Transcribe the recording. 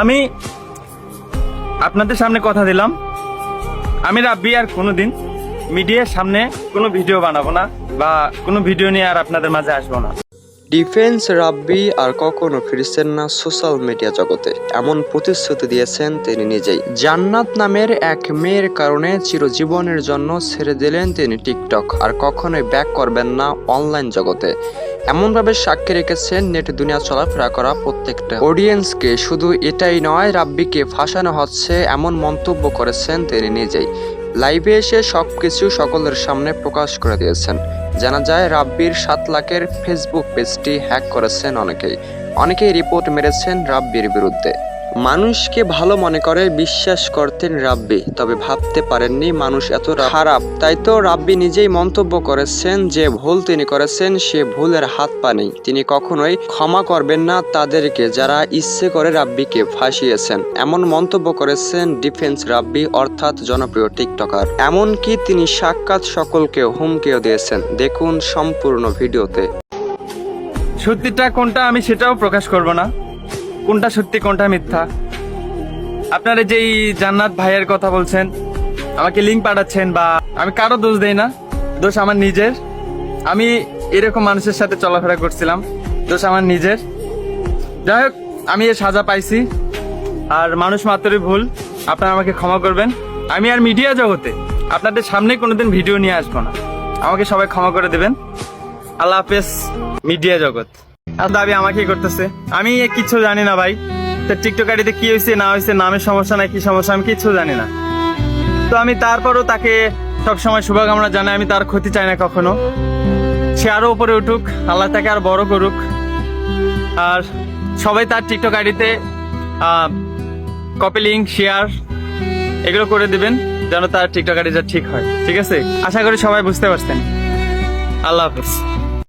আমি আপনাদের সামনে কথা দিলাম। আমি রাব্বি আর কোনোদিন মিডিয়ার সামনে কোনো ভিডিও বানাবো না বা কোনো ভিডিও নিয়ে আর আপনাদের মাঝে আসব না। ডিফেন্স রাব্বি আর কখনো ফিরছেন না সোশ্যাল মিডিয়া জগতে। এমন প্রতিশ্রুতি দিয়েছেন তিনি নিজেই। জান্নাত নামের এক মেয়ের কারণে চিরজীবনের জন্য ছেড়ে দিলেন তিনি টিকটক, আর কখনোই ব্যাক করবেন না অনলাইন জগতে। এমনভাবে সাক্ষী রেখেছেন নেট দুনিয়া চলাফেরা করা প্রত্যেকটা অডিয়েন্সকে। শুধু এটাই নয় রাব্বিকে ফাঁসানো হচ্ছে এমন মন্তব্য করেছেন তিনি নিজেই। লাইভে এসে সবকিছু সকলের সামনে প্রকাশ করে দিয়েছেন। জানা যায়, রাব্বির সাত লাখের ফেসবুক পেজটি হ্যাক করেছেন অনেকেই। অনেকেই রিপোর্ট মেরেছেন রাব্বির বিরুদ্ধে। মানুষকে ভালো মনে করে বিশ্বাস করতেন রাব্বি, তবে ভাবতে পারেননি মানুষ এত খারাপ। তাই তো রাব্বি নিজেই মন্তব্য করেছেন যে ভুল তিনি করেছেন, সে ভুলের হাত পা নেই। তিনি কখনোই ক্ষমা করবেন না তাদেরকে যারা ইচ্ছে করে রাব্বিকে ফাঁসিয়েছেন। এমন মন্তব্য করেছেন ডিফেন্স রাব্বি, অর্থাৎ জনপ্রিয় টিকটকার। এমনকি তিনি সাক্ষাৎ সকলকে হুমকিও দিয়েছেন। দেখুন সম্পূর্ণ ভিডিওতে। সত্যিটা কোনটা আমি সেটাও প্রকাশ করব না। কোনটা সত্যি, কোনটা মিথ্যা? আপনারা যেই জান্নাত ভাইয়ের কথা বলছেন, আমাকে লিঙ্ক পাঠাচ্ছেন বা আমি কারও দোষ দেই না, দোষ আমার নিজের। আমি এরকম মানুষের সাথে চলাফেরা করছিলাম, দোষ আমার নিজের। যাই হোক, আমি এর সাজা পাইছি, আর মানুষ মাত্রই ভুল, আপনারা আমাকে ক্ষমা করবেন। আমি আর মিডিয়া জগতে আপনাদের সামনে কোনোদিন ভিডিও নিয়ে আসব না। আমাকে সবাই ক্ষমা করে দেবেন। আল্লাহ হাফেজ, মিডিয়া জগৎ। দাবি আমাকেই করতেছে? আমি কিচ্ছু জানি না ভাই। তো টিকটক কি হয়েছে না হয়েছে নামের সমস্যা না কি সমস্যা, আমি কিচ্ছু জানি না। তো আমি তারপরও তাকে সবসময় শুভকামনা জানাই, আমি তার ক্ষতি চাই না কখনো। সে আরও উপরে উঠুক, আল্লাহ তাকে আর বড় করুক। আর সবাই তার টিকটক আইডিতে কপি লিঙ্ক শেয়ার এগুলো করে দিবেন, যেন তার টিকটক আইডিটা ঠিক হয়। ঠিক আছে? আশা করি সবাই বুঝতে পারছেন। আল্লাহ হাফেজ।